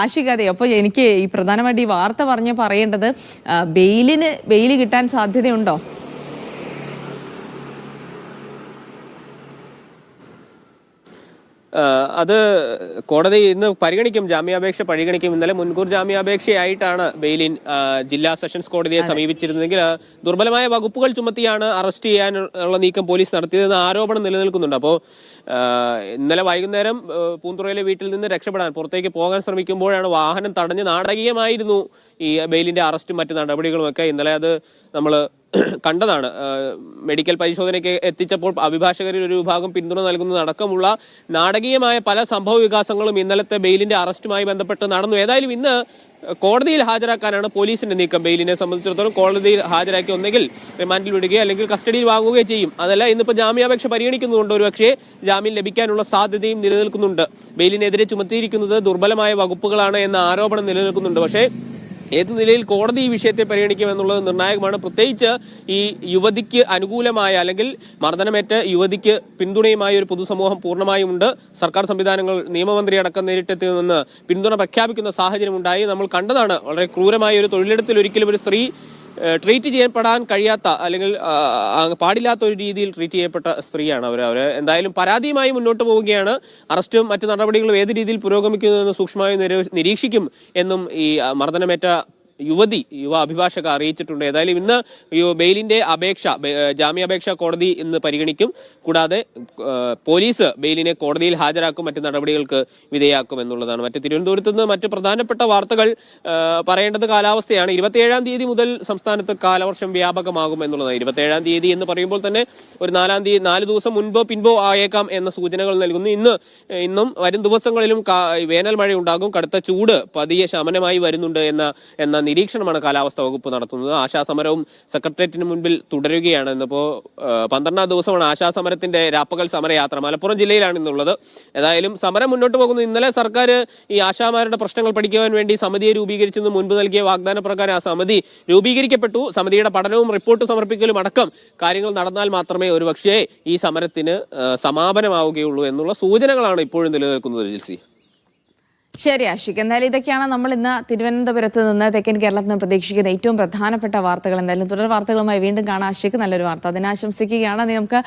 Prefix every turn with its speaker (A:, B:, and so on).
A: ആശിക്കാതെ അപ്പോൾ എനിക്ക് ഈ പ്രധാനമായിട്ട് ഈ വാർത്ത പറഞ്ഞ് പറയേണ്ടത് ബെയിലിന് ബെയിൽ കിട്ടാൻ സാധ്യതയുണ്ടോ?
B: അത് കോടതി ഇന്ന് പരിഗണിക്കും ജാമ്യാപേക്ഷ പരിഗണിക്കും. ഇന്നലെ മുൻകൂർ ജാമ്യാപേക്ഷയായിട്ടാണ് ബെയിലിൻ ജില്ലാ സെഷൻസ് കോടതിയെ സമീപിച്ചിരുന്നെങ്കിൽ ദുർബലമായ വകുപ്പുകൾ ചുമത്തിയാണ് അറസ്റ്റ് ചെയ്യാനുള്ള നീക്കം പോലീസ് നടത്തിയതെന്ന് ആരോപണം നിലനിൽക്കുന്നുണ്ട്. അപ്പോൾ ഇന്നലെ വൈകുന്നേരം പൂന്തുറയിലെ വീട്ടിൽ നിന്ന് രക്ഷപ്പെടാൻ പുറത്തേക്ക് പോകാൻ ശ്രമിക്കുമ്പോഴാണ് വാഹനം തടഞ്ഞ് നാടകീയമായിരുന്നു ഈ ബെയിലിന്റെ അറസ്റ്റും മറ്റ് നടപടികളും ഒക്കെ ഇന്നലെ അത് നമ്മൾ കണ്ടതാണ്. മെഡിക്കൽ പരിശോധനയ്ക്ക് എത്തിച്ചപ്പോൾ അഭിഭാഷകരിൽ ഒരു വിഭാഗം പിന്തുണ നൽകുന്നതടക്കമുള്ള നാടകീയമായ പല സംഭവ വികാസങ്ങളും ഇന്നലത്തെ ബെയിലിന്റെ അറസ്റ്റുമായി ബന്ധപ്പെട്ട് നടന്നു. ഏതായാലും ഇന്ന് കോടതിയിൽ ഹാജരാക്കാനാണ് പോലീസിന്റെ നീക്കം. ബെയിലിനെ സംബന്ധിച്ചിടത്തോളം കോടതിയിൽ ഹാജരാക്കി ഒന്നെങ്കിൽ റിമാൻഡിൽ വിടുകയോ അല്ലെങ്കിൽ കസ്റ്റഡിയിൽ വാങ്ങുകയോ ചെയ്യും. അതല്ല ഇന്നിപ്പോൾ ജാമ്യാപേക്ഷ പരിഗണിക്കുന്നുണ്ട് ഒരു പക്ഷേ ജാമ്യം ലഭിക്കാനുള്ള സാധ്യതയും നിലനിൽക്കുന്നുണ്ട്. ബെയിലിനെതിരെ ചുമത്തിയിരിക്കുന്നത് ദുർബലമായ വകുപ്പുകളാണ് എന്ന ആരോപണം നിലനിൽക്കുന്നുണ്ട്. പക്ഷേ ഏത് നിലയിൽ കോടതി ഈ വിഷയത്തെ പരിഗണിക്കും എന്നുള്ളത് നിർണായകമാണ്. പ്രത്യേകിച്ച് ഈ യുവതിക്ക് അനുകൂലമായ അല്ലെങ്കിൽ മർദ്ദനമേറ്റ യുവതിക്ക് പിന്തുണയുമായ ഒരു പൊതുസമൂഹം പൂർണമായും ഉണ്ട്. സർക്കാർ സംവിധാനങ്ങൾ നിയമമന്ത്രി അടക്കം നേരിട്ടെത്തി നിന്ന് പിന്തുണ പ്രഖ്യാപിക്കുന്ന സാഹചര്യം ഉണ്ടായി. നമ്മൾ കണ്ടതാണ് വളരെ ക്രൂരമായ ഒരു തൊഴിലിടത്തിൽ ഒരിക്കലും ഒരു സ്ത്രീ ട്രീറ്റ് ചെയ്യപ്പെടാൻ കഴിയാത്ത അല്ലെങ്കിൽ പാടില്ലാത്ത ഒരു രീതിയിൽ ട്രീറ്റ് ചെയ്യപ്പെട്ട സ്ത്രീയാണ് അവർ അവർ എന്തായാലും പരാതിയുമായി മുന്നോട്ട് പോവുകയാണ്. അറസ്റ്റും മറ്റു നടപടികളും ഏത് രീതിയിൽ പുരോഗമിക്കുന്നു എന്ന് സൂക്ഷ്മമായി നിര- നിരീക്ഷിക്കും എന്നും ഈ മർദ്ദനമേറ്റ യുവതി യുവ അഭിഭാഷക അറിയിച്ചിട്ടുണ്ട്. ഏതായാലും ഇന്ന് ബെയിലിന്റെ അപേക്ഷ ജാമ്യാപേക്ഷ കോടതി ഇന്ന് പരിഗണിക്കും. കൂടാതെ പോലീസ് ബെയിലിനെ കോടതിയിൽ ഹാജരാക്കും മറ്റ് നടപടികൾക്ക് വിധേയാക്കും എന്നുള്ളതാണ്. മറ്റ് തിരുവനന്തപുരത്ത് നിന്ന് മറ്റ് പ്രധാനപ്പെട്ട വാർത്തകൾ പറയേണ്ടത് കാലാവസ്ഥയാണ്. ഇരുപത്തിയേഴാം തീയതി മുതൽ സംസ്ഥാനത്ത് കാലവർഷം വ്യാപകമാകും എന്നുള്ളതാണ്. ഇരുപത്തിയേഴാം തീയതി എന്ന് പറയുമ്പോൾ തന്നെ ഒരു നാലാം തീയതി നാല് ദിവസം മുൻപോ പിൻപോ ആയേക്കാം എന്ന സൂചനകൾ നൽകുന്നു. ഇന്ന് ഇന്നും വരും ദിവസങ്ങളിലും വേനൽ മഴ ഉണ്ടാകും കടുത്ത ചൂട് പതിയെ ശമനമായി വരുന്നുണ്ട് എന്ന എന്ന നിരീക്ഷണമാണ് കാലാവസ്ഥാ വകുപ്പ് നടത്തുന്നത്. ആശാസമരവും സെക്രട്ടേറിയറ്റിന് മുൻപിൽ തുടരുകയാണ്. ഇന്നിപ്പോൾ പന്ത്രണ്ടാം ദിവസമാണ് ആശാസമരത്തിന്റെ രാപ്പകൽ സമരയാത്ര മലപ്പുറം ജില്ലയിലാണ് ഇന്നുള്ളത്. ഏതായാലും സമരം മുന്നോട്ട് പോകുന്നു. ഇന്നലെ സർക്കാർ ഈ ആശാമാരുടെ പ്രശ്നങ്ങൾ പഠിക്കുവാൻ വേണ്ടി സമിതിയെ രൂപീകരിച്ചെന്ന് മുൻപ് നൽകിയ വാഗ്ദാന പ്രകാരം ആ സമിതി രൂപീകരിക്കപ്പെട്ടു. സമിതിയുടെ പഠനവും റിപ്പോർട്ട് സമർപ്പിക്കലും അടക്കം കാര്യങ്ങൾ നടന്നാൽ മാത്രമേ ഒരുപക്ഷേ ഈ സമരത്തിന് സമാപനമാവുകയുള്ളൂ എന്നുള്ള സൂചനകളാണ് ഇപ്പോഴും നിലനിൽക്കുന്നത് ജിൽസി.
A: ശരി ആഷിക്. എന്തായാലും ഇതൊക്കെയാണ് നമ്മൾ ഇന്ന് തിരുവനന്തപുരത്ത് നിന്ന് തെക്കൻ കേരളത്തിൽ നിന്ന് പ്രതീക്ഷിക്കുന്ന ഏറ്റവും പ്രധാനപ്പെട്ട വാർത്തകൾ. എന്തായാലും തുടർ വാർത്തകളുമായി വീണ്ടും കാണാം. ആഷിക് നല്ലൊരു വാർത്ത. അതിനാശംസിക്കുകയാണ്. നമുക്ക്